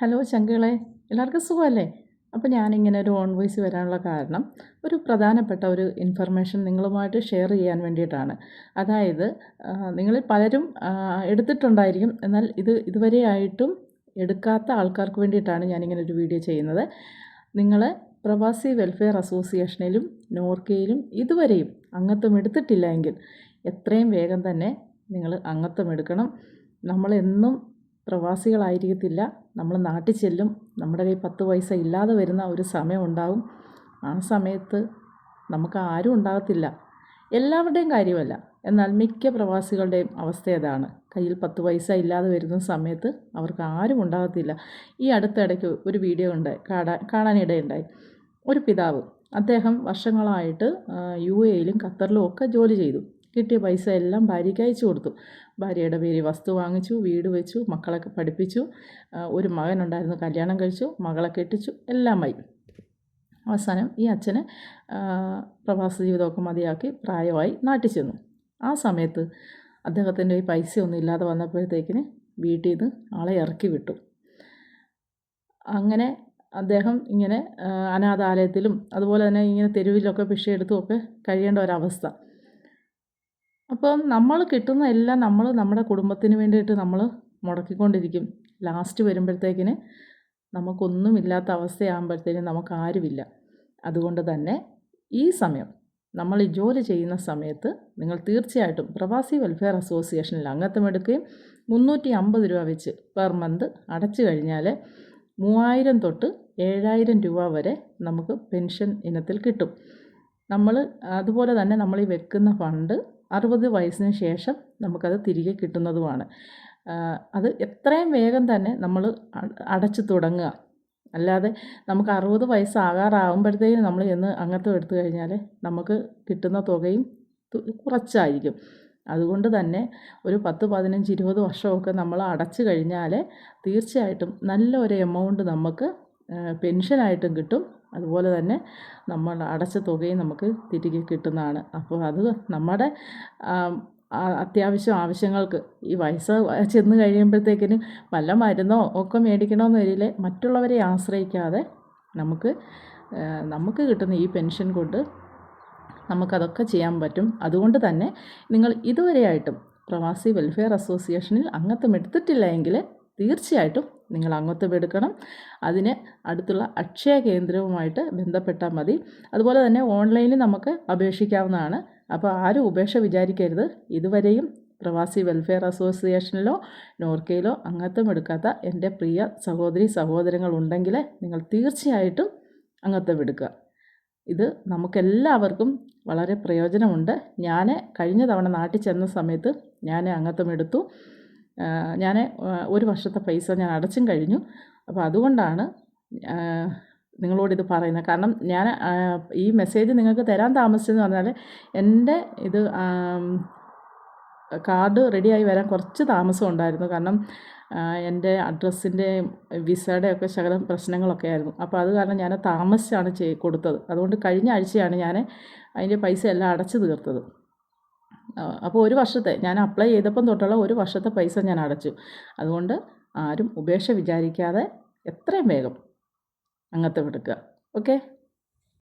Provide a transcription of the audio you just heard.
Hello ശങ്കുകളെ എല്ലാവർക്കും സുഖമല്ലേ? അപ്പോൾ ഞാനിങ്ങനെ ഒരു ഓൺ വോയിസ് വരാനുള്ള കാരണം ഒരു പ്രധാനപ്പെട്ട ഒരു ഇൻഫർമേഷൻ നിങ്ങളുമായിട്ട് ഷെയർ ചെയ്യാൻ വേണ്ടിയിട്ടാണ്. അതായത് നിങ്ങളിൽ പലരും എടുത്തിട്ടുണ്ടായിരിക്കും. എന്നാൽ ഇത് ഇതുവരെയായിട്ടും എടുക്കാത്ത ആൾക്കാർക്ക് വേണ്ടിയിട്ടാണ് ഞാനിങ്ങനെ ഒരു വീഡിയോ ചെയ്യുന്നത്. നിങ്ങൾ പ്രവാസി വെൽഫെയർ അസോസിയേഷനിലും നോർക്കയിലും ഇതുവരെയും അംഗത്വം എടുത്തിട്ടില്ല എങ്കിൽ എത്രയും വേഗം തന്നെ നിങ്ങൾ അംഗത്വം എടുക്കണം. നമ്മളെന്നും പ്രവാസികളായിരിക്കത്തില്ല. നമ്മൾ നാട്ടിൽ ചെല്ലും. നമ്മുടെ കയ്യിൽ പത്ത് പൈസ ഇല്ലാതെ വരുന്ന ഒരു സമയം ഉണ്ടാവും. ആ സമയത്ത് നമുക്ക് ആരും ഉണ്ടാകത്തില്ല. എല്ലാവരുടെയും കാര്യമല്ല. എന്നാൽ മിക്ക പ്രവാസികളുടെയും അവസ്ഥ അതാണ്. കയ്യിൽ പത്ത് പൈസ ഇല്ലാതെ വരുന്ന സമയത്ത് അവർക്ക് ആരും ഉണ്ടാകത്തില്ല. ഈ അടുത്തിടയ്ക്ക് ഒരു വീഡിയോ ഉണ്ടായി കാണാൻ കാണാനിടയുണ്ടായി. ഒരു പിതാവ്. അദ്ദേഹം വർഷങ്ങളായിട്ട് യു എയിലും ഖത്തറിലും ഒക്കെ ജോലി ചെയ്തു. കിട്ടിയ പൈസ എല്ലാം ഭാര്യയ്ക്ക് അയച്ചു കൊടുത്തു. ഭാര്യയുടെ പേര് വസ്തു വാങ്ങിച്ചു വീട് വെച്ചു മക്കളൊക്കെ പഠിപ്പിച്ചു ഒരു മകനുണ്ടായിരുന്നു കല്യാണം കഴിച്ചു മകളെ കെട്ടിച്ചു എല്ലാമായി. അവസാനം ഈ അച്ഛനെ പ്രവാസ ജീവിതമൊക്കെ മതിയാക്കി പ്രായമായി നാട്ടിൽ ചെന്നു. ആ സമയത്ത് അദ്ദേഹത്തിന്റെ ഈ പൈസ ഒന്നും ഇല്ലാതെ വന്നപ്പോഴത്തേക്കിന് വീട്ടിൽ നിന്ന് ആളെ ഇറക്കി വിട്ടു. അങ്ങനെ അദ്ദേഹം ഇങ്ങനെ അനാഥാലയത്തിലും അതുപോലെ തന്നെ ഇങ്ങനെ തെരുവിലൊക്കെ ഭിക്ഷയെടുത്തും ഒക്കെ കഴിയേണ്ട ഒരവസ്ഥ. അപ്പം നമ്മൾ കിട്ടുന്ന എല്ലാം നമ്മൾ നമ്മുടെ കുടുംബത്തിന് വേണ്ടിയിട്ട് നമ്മൾ മുടക്കിക്കൊണ്ടിരിക്കും. ലാസ്റ്റ് വരുമ്പോഴത്തേക്കിന് നമുക്കൊന്നുമില്ലാത്ത അവസ്ഥയാകുമ്പോഴത്തേക്കും നമുക്ക് ആരുമില്ല അതുകൊണ്ട് തന്നെ ഈ സമയം നമ്മൾ ഈ ജോലി ചെയ്യുന്ന സമയത്ത് നിങ്ങൾ തീർച്ചയായിട്ടും പ്രവാസി വെൽഫെയർ അസോസിയേഷനിൽ അംഗത്വം എടുക്കുകയും മുന്നൂറ്റി അമ്പത് രൂപ വെച്ച് പെർ മന്ത് അടച്ചു കഴിഞ്ഞാൽ മൂവായിരം തൊട്ട് ഏഴായിരം രൂപ വരെ നമുക്ക് പെൻഷൻ ഇനത്തിൽ കിട്ടും. നമ്മൾ അതുപോലെ തന്നെ നമ്മൾ ഈ വെക്കുന്ന ഫണ്ട് അറുപത് വയസ്സിന് ശേഷം നമുക്കത് തിരികെ കിട്ടുന്നതുമാണ്. അത് എത്രയും വേഗം തന്നെ നമ്മൾ അടച്ചു തുടങ്ങുക. അല്ലാതെ നമുക്ക് അറുപത് വയസ്സാകാറാകുമ്പോഴത്തേക്കും നമ്മൾ എന്ന് അംഗത്വം എടുത്തു കഴിഞ്ഞാൽ നമുക്ക് കിട്ടുന്ന തുകയും കുറച്ചായിരിക്കും. അതുകൊണ്ട് തന്നെ ഒരു പത്ത് പതിനഞ്ച് ഇരുപത് വർഷമൊക്കെ നമ്മൾ അടച്ചു കഴിഞ്ഞാൽ തീർച്ചയായിട്ടും നല്ലൊരു എമൗണ്ട് നമുക്ക് പെൻഷനായിട്ടും കിട്ടും. അതുപോലെ തന്നെ നമ്മൾ അടച്ച തുകയും നമുക്ക് തിരികെ കിട്ടുന്നതാണ്. അപ്പോൾ അത് നമ്മുടെ അത്യാവശ്യം ആവശ്യങ്ങൾക്ക് ഈ വയസ്സ് ചെന്ന് കഴിയുമ്പോഴത്തേക്കിന് വല്ല മരുന്നോ ഒക്കെ മേടിക്കണമെന്ന് വരില്ല മറ്റുള്ളവരെ ആശ്രയിക്കാതെ നമുക്ക് നമുക്ക് കിട്ടുന്ന ഈ പെൻഷൻ കൊണ്ട് നമുക്കതൊക്കെ ചെയ്യാൻ പറ്റും. അതുകൊണ്ട് തന്നെ നിങ്ങൾ ഇതുവരെയായിട്ടും പ്രവാസി വെൽഫെയർ അസോസിയേഷനിൽ അംഗത്വം എടുത്തിട്ടില്ല എങ്കിൽ തീർച്ചയായിട്ടും നിങ്ങൾ അംഗത്വം എടുക്കണം. അതിന് അടുത്തുള്ള അക്ഷയ കേന്ദ്രവുമായിട്ട് ബന്ധപ്പെട്ടാൽ മതി. അതുപോലെ തന്നെ ഓൺലൈനിൽ നമുക്ക് അപേക്ഷിക്കാവുന്നതാണ്. അപ്പോൾ ആരും ഉപേക്ഷ വിചാരിക്കരുത്. ഇതുവരെയും പ്രവാസി വെൽഫെയർ അസോസിയേഷനിലോ നോർക്കയിലോ അംഗത്വം എടുക്കാത്ത എന്റെ പ്രിയ സഹോദരി സഹോദരങ്ങളുണ്ടെങ്കിൽ നിങ്ങൾ തീർച്ചയായിട്ടും അംഗത്വം എടുക്കുക. ഇത് നമുക്കെല്ലാവർക്കും വളരെ പ്രയോജനമുണ്ട്. ഞാൻ കഴിഞ്ഞ തവണ നാട്ടിൽ ചെന്ന സമയത്ത് ഞാൻ അംഗത്വം എടുത്തു. ഞാൻ ഒരു വർഷത്തെ പൈസ ഞാൻ അടച്ചും കഴിഞ്ഞു. അപ്പോൾ അതുകൊണ്ടാണ് നിങ്ങളോട് നിങ്ങളോടിത് പറയുന്നത്. കാരണം ഞാൻ ഈ മെസ്സേജ് നിങ്ങൾക്ക് തരാൻ താമസിച്ചെന്ന് പറഞ്ഞാൽ എന്റെ ഇത് കാർഡ് റെഡിയായി വരാൻ കുറച്ച് താമസം ഉണ്ടായിരുന്നു. കാരണം എന്റെ അഡ്രസ്സിന്റെ വിസയുടെ ഒക്കെ ശകലം പ്രശ്നങ്ങളൊക്കെ ആയിരുന്നു. അപ്പോൾ അത് കാരണം ഞാൻ താമസിച്ചാണ് ചെയ് കൊടുത്തത്. അതുകൊണ്ട് കഴിഞ്ഞ ആഴ്ചയാണ് ഞാൻ അതിന്റെ പൈസ എല്ലാം അടച്ചു തീർത്തത്. അപ്പോൾ ഒരു വർഷത്തെ ഞാൻ അപ്ലൈ ചെയ്തപ്പം തൊട്ടുള്ള ഒരു വർഷത്തെ പൈസ ഞാൻ അടച്ചു. അതുകൊണ്ട് ആരും ഉപേക്ഷ വിചാരിക്കാതെ എത്രയും വേഗം അംഗത്വം എടുക്കുക ഓക്കെ